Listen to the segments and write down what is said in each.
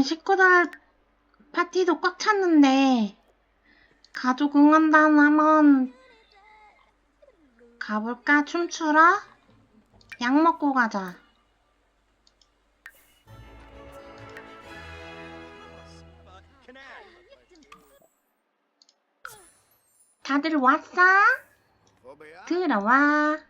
오늘 식구들 파티도 꽉 찼는데 가족 응원단 한번 가볼까? 춤추러? 약 먹고 가자. 다들 왔어? 들어와.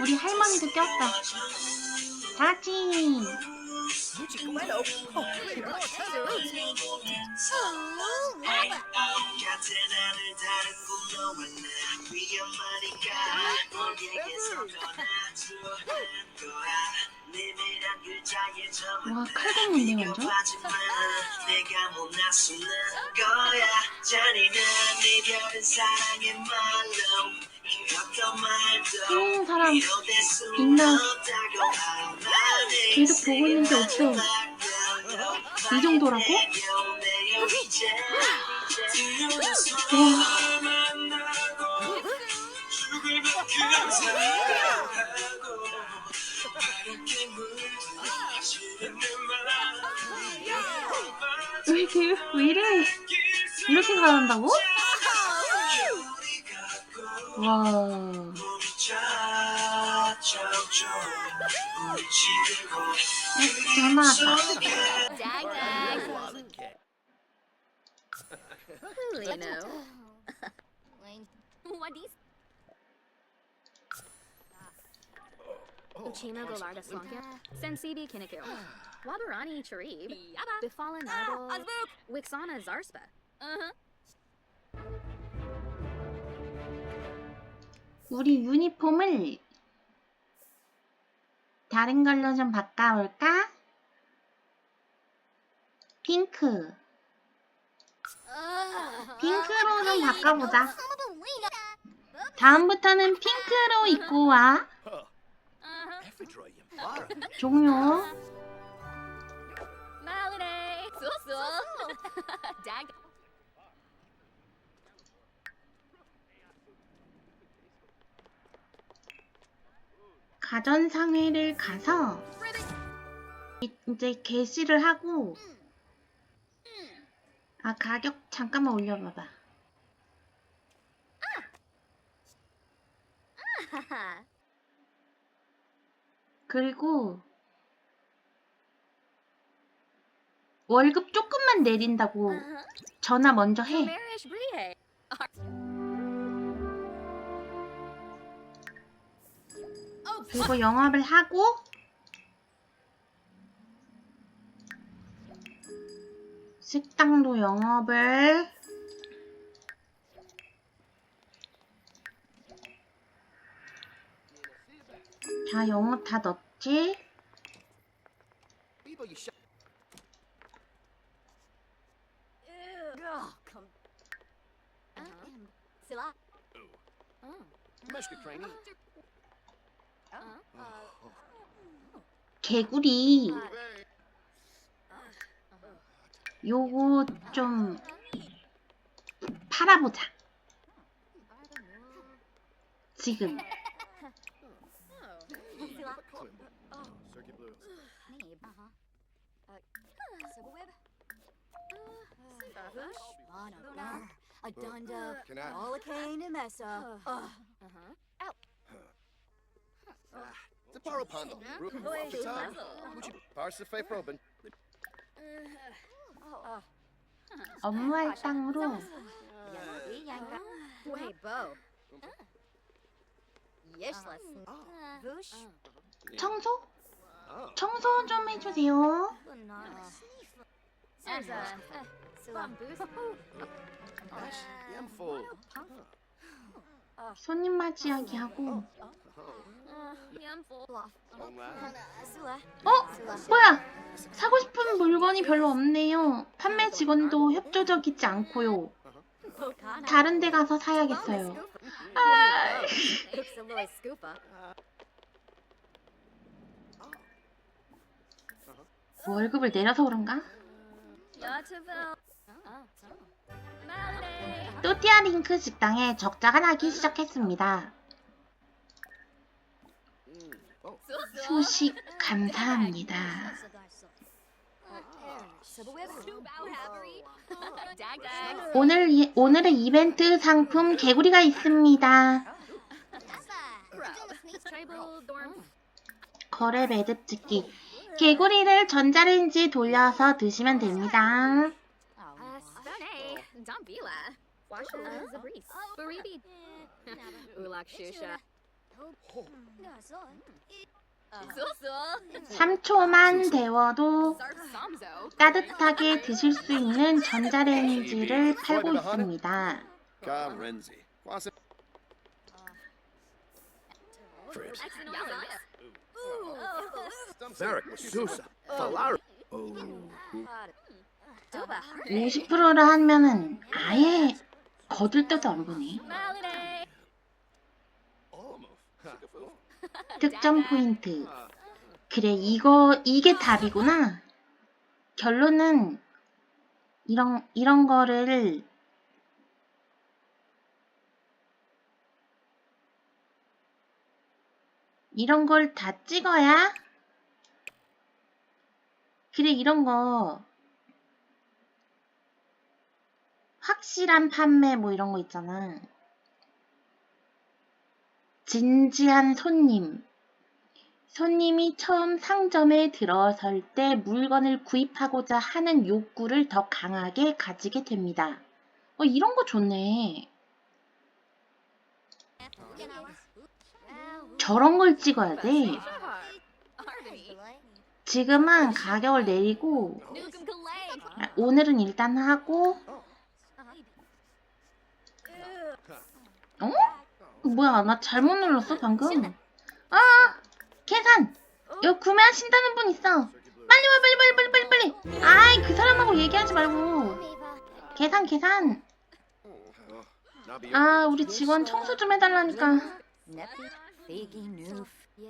우리 할머니도 꼈다. 다 같이. 와, 칼국물이네, 완전. 힘있는 사람 있나? 계속 보고 있는데 어쩌 이 정도라고? 왜 이렇게, 왜 이래? 이렇게 잘한다고? 와. 얼마나 Chima Golarda Swankia, Sensidi Kinniku, Wabarani Charib, Befallen Arbol, Wixana Zarspa. Uh-huh. 우리 유니폼을 다른 걸로 좀 바꿔볼까? 핑크. 핑크로 좀 바꿔보자. 다음부터는 핑크로 입고 와. 종료. 가전상회를 가서 이- 이제 게시를 하고 아 가격 잠깐만 올려봐봐. 그리고 월급 조금만 내린다고. 전화 먼저 해. 그리고 영업을 하고 식당도 영업을 자 영업 다 넣었지? 개구리 요거 좀 팔아보자 지금. Uh-huh. Uh, Can I? Olacane, Mesa. Uh-huh. Zaparo Pondo. Boy, Chatan. puzzle. Muchi Parsify Probin. 업무 할당으로 Yanga. Wait, Bo. Yishless. Vush? 청소? Oh. 청소 좀 해주세요. And, uh, Sulam. boost. Ash, yam full. 손님 맞이하기 하고. 어? 뭐야? 사고 싶은 물건이 별로 없네요. 판매 직원도 협조적이지 않고요. 다른 데 가서 사야겠어요. 아. 월급을 내려서 그런가? Yachtaville. Malady. 또띠아 링크 식당에 적자가 나기 시작했습니다. 소식 감사합니다. 오늘 이- 오늘의 이벤트 상품 개구리가 있습니다. 거래 매듭 찍기. 개구리를 전자레인지 돌려서 드시면 됩니다. Uh. Don Bila. Washa Zabris. Baribi. Ulak Shusha. Sulsul. 3초만 데워도. 따뜻하게 드실 수 있는 전자레인지를 팔고 있습니다. 50%를 하면은 아예 거들 때도 안 보네. 득점 포인트. 그래, 이거, 이게 답이구나. 결론은, 이런, 이런 거를, 이런 걸 다 찍어야, 그래, 이런 거, 확실한 판매 뭐 이런 거 있잖아. 진지한 손님. 손님이 처음 상점에 들어설 때 물건을 구입하고자 하는 욕구를 더 강하게 가지게 됩니다. 어, 이런 거 좋네. 저런 걸 찍어야 돼. 지금은 가격을 내리고. 아, 오늘은 일단 하고, 어? 뭐야, 나 잘못 눌렀어, 방금. 아! 계산! 이거 구매하신다는 분 있어. 빨리 와, 빨리, 빨리, 빨리, 빨리, 빨리. 아이, 그 사람하고 얘기하지 말고. 계산, 계산. 아, 우리 직원 청소 좀 해달라니까.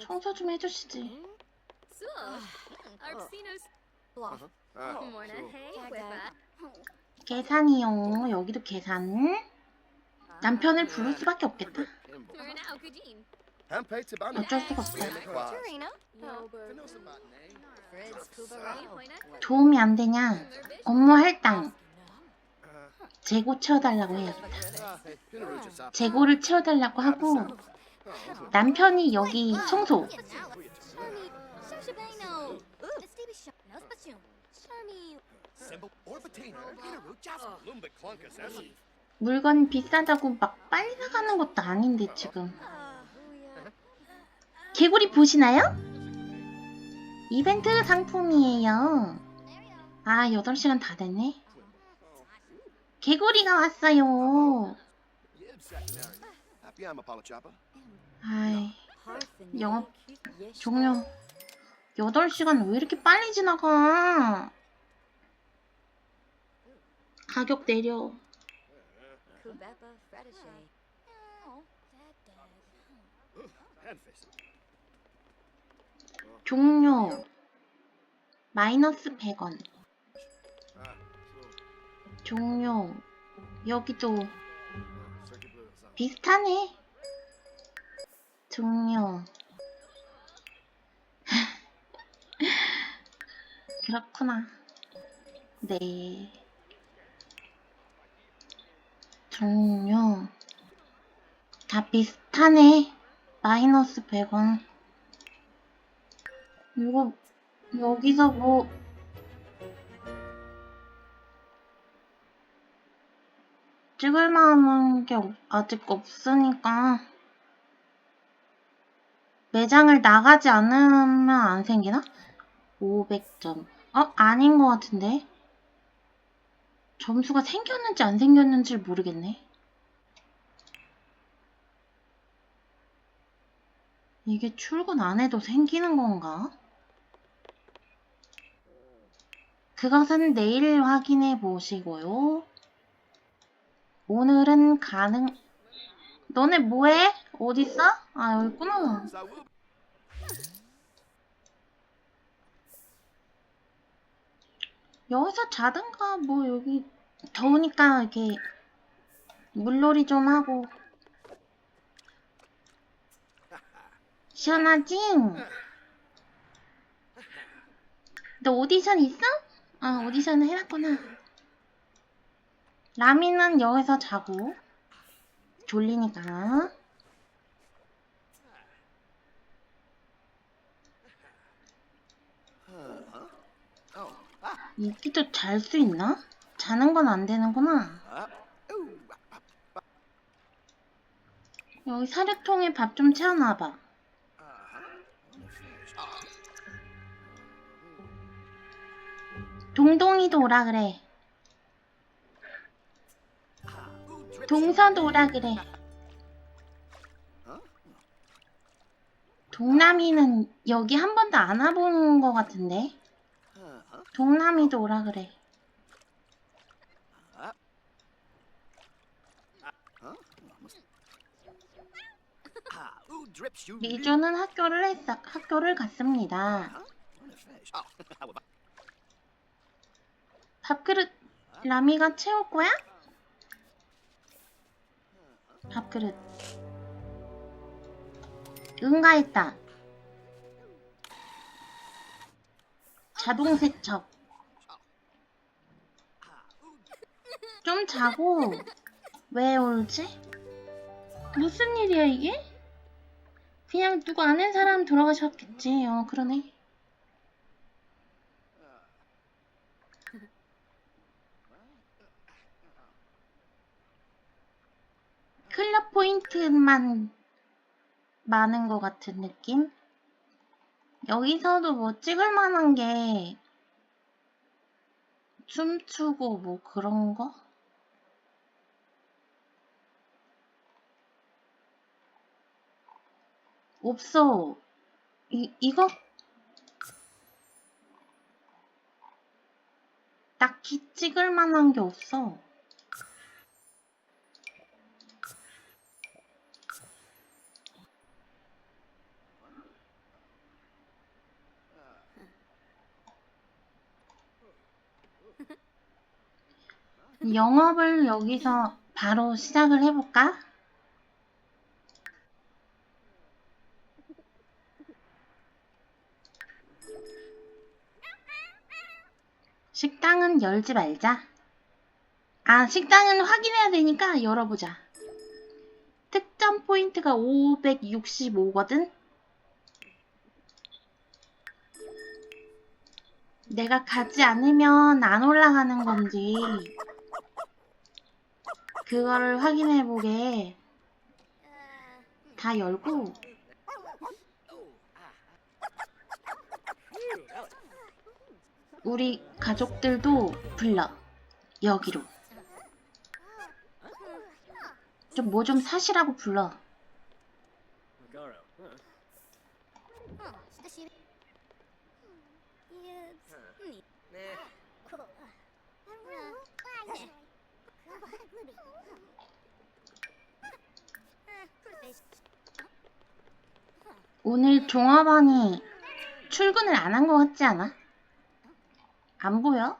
청소 좀 해주시지. 계산이요. 여기도 계산. 남편을 부를 수밖에 없겠다. 어쩔 수가 없어. 도움이 안 되냐? 업무 할당. 재고 채워달라고 해야겠다. 재고를 채워달라고 하고, 남편이 여기 청소. 물건 비싸다고 막 빨리 나가는 것도 아닌데 지금. 개구리 보시나요? 이벤트 상품이에요. 아 8시간 다 됐네. 개구리가 왔어요. 아이 영업 종료. 8시간 왜 이렇게 빨리 지나가? 가격 내려 Fredishay. Handface. 종료 마이너스 100원 Ah, so. 종료 여기도 Uh. 비슷하네. 종료. 그렇구나. 네. 종료. 다 비슷하네. 마이너스 100원. 이거, 여기서 뭐, 찍을 만한 게 없- 아직 없으니까 매장을 나가지 않으면 안 생기나? 500점. 어? 아닌 것 같은데? 점수가 생겼는지 안 생겼는지 모르겠네. 이게 출근 안 해도 생기는 건가? 그것은 내일 확인해 보시고요. 오늘은 가능... 너네 뭐해? 어딨어? 아, 여기 있구나. 여기서 자든가, 뭐, 여기, 더우니까, 이렇게, 물놀이 좀 하고. 시원하지? 너 오디션 있어? 아, 오디션 해놨구나. 라미는 여기서 자고. 졸리니까. 이기도 잘 수 있나? 자는 건 안 되는구나. 여기 사료통에 밥 좀 채워놔봐. 동동이도 오라 그래. 동서도 오라 그래. 동남이는 여기 한 번도 안 와본 것 같은데. 동남이도 오라 그래. 리조는 학교를 했어, 학교를 갔습니다. 밥그릇 라미가 채울 거야? 밥그릇. 응가했다. 자동 세척. 좀 자고 왜 울지? 무슨 일이야 이게? 그냥 누구 아는 사람 돌아가셨겠지. 어 그러네. 클럽 포인트만 많은 것 같은 느낌? 여기서도 뭐 찍을 만한 게 춤추고 뭐 그런 거? 없어. 이, 이거? 딱히 찍을 만한 게 없어. 영업을 여기서 바로 시작을 해볼까? 식당은 열지 말자. 아, 식당은 확인해야 되니까 열어보자. 특점 포인트가 565거든? 내가 가지 않으면 안 올라가는 건지, 그거를 확인해보게 다 열고, 우리 가족들도 불러. 여기로. 좀 뭐 좀 사시라고 불러. 오늘 종업원이 출근을 안 한 것 같지 않아? 안 보여?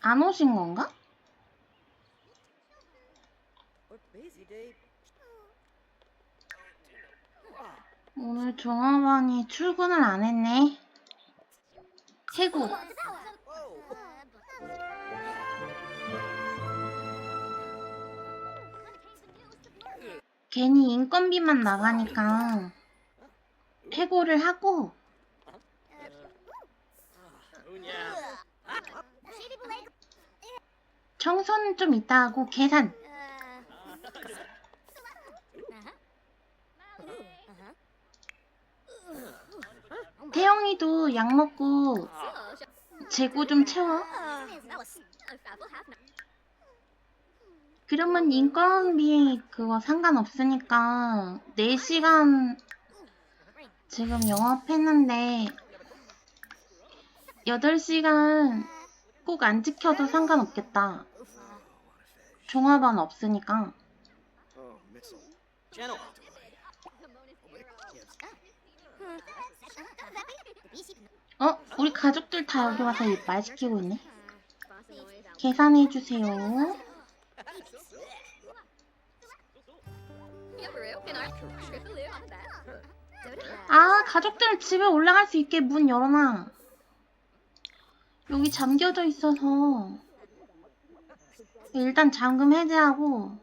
안 오신 건가? 오늘 종업원이 출근을 안 했네. 해고. 괜히 인건비만 나가니까 해고를 하고 청소는 좀 이따 하고 계산. 태영이도 약 먹고 재고 좀 채워. 그러면 인건비 그거 상관없으니까 4시간 지금 영업했는데 8시간 꼭 안 지켜도 상관없겠다. 종합원 없으니까. 어? 우리 가족들 다 여기 와서 말 시키고 있네. 계산해주세요. 아, 가족들 집에 올라갈 수 있게 문 열어놔. 여기 잠겨져 있어서. 일단 잠금 해제하고.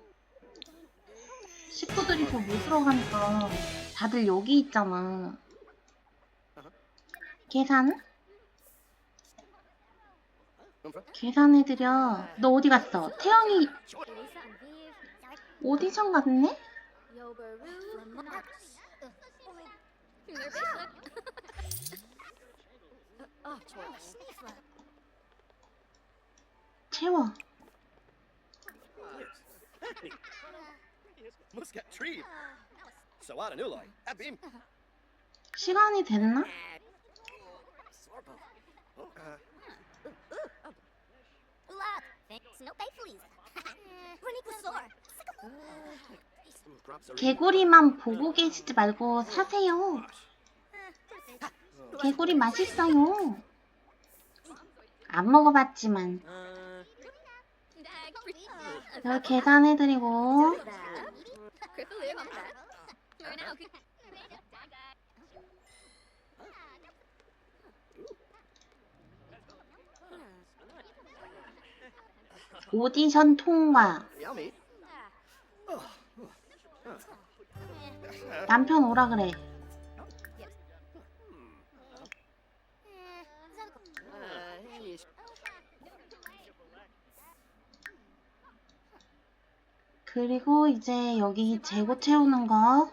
식구들이 더 못 들어가니까. 다들 여기 있잖아. 계산? 계산해드려. 너 어디 갔어? 태영이 오디션 갔네? Oh, choice. 채워. Must get tree. So I don't know, like. Abim. 시간이 됐나? Sorbo. Oh, uh, Ulat. Thanks. No pay, please. Renicosaur. drops are 개구리만 보고 계시지 말고 사세요. 개구리 맛있어요. 안 먹어봤지만. 여기 계산해드리고. 오디션 통과. 남편 오라 그래. 그리고 이제 여기 재고 채우는 거.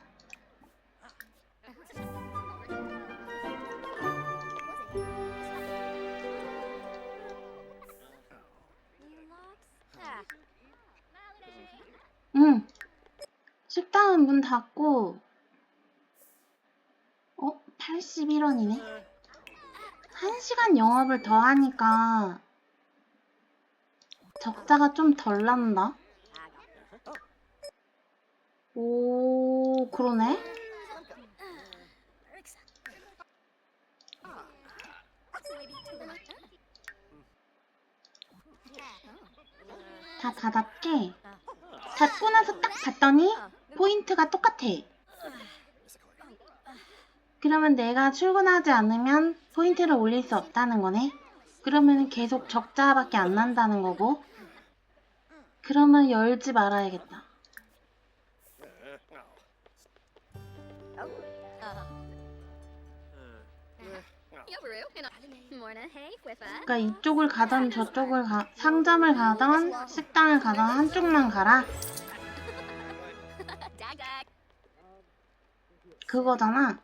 응. 식당은 문 닫고. 어? 81원이네. 1시간 영업을 더 하니까 적자가 좀 덜 난다. 오, 그러네. 다 닫았지? 닫고 나서 딱 봤더니 포인트가 똑같아. 그러면 내가 출근하지 않으면 포인트를 올릴 수 없다는 거네. 그러면 계속 적자밖에 안 난다는 거고. 그러면 열지 말아야겠다. 그러니까 이쪽을 가던 저쪽을 가, 상점을 가던 식당을 가던 한쪽만 가라. 그거잖아.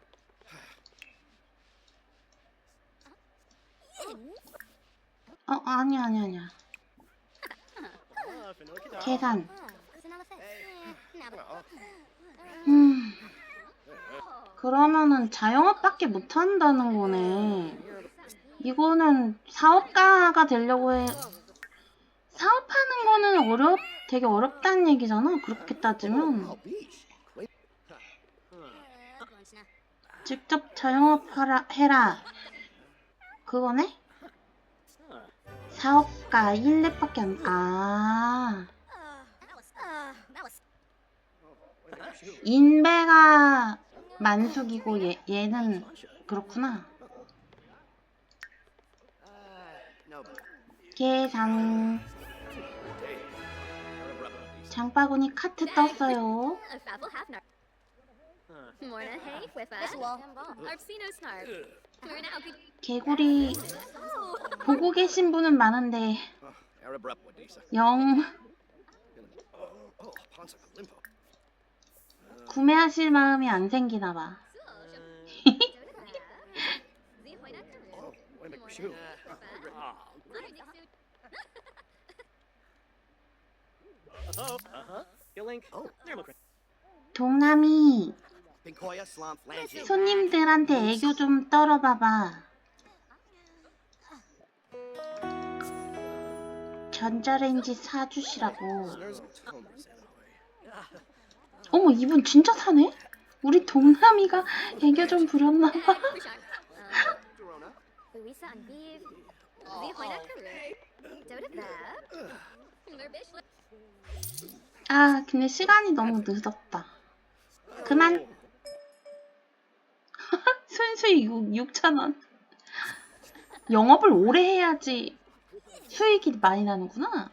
어, 아니, 아니, 아니야. 계산. 음. 그러면은 자영업밖에 못 한다는 거네. 이거는 사업가가 되려고 해. 사업하는 거는 어렵, 되게 어렵다는 얘기잖아. 그렇게 따지면. 직접 자영업 하라, 해라. 그거네? 사업가 1렙밖에 안, 아. 인베가 만숙이고 얘, 얘는 그렇구나. 계산. 장바구니 카트 떴어요. 개구리 보고 계신 분은 많은데 Oh? 영 Oh, oh. 구매하실 마음이 안 생기나 봐. Oh. Oh, uh-huh. Oh. 동남이. 손님들한테 애교 좀 떨어봐봐. 전자레인지 사주시라고. 어머 이분 진짜 사네? 우리 동남이가 애교 좀 부렸나봐. 아 근데 시간이 너무 늦었다. 그만. 순수익 6천원. 영업을 오래 해야지 수익이 많이 나는구나.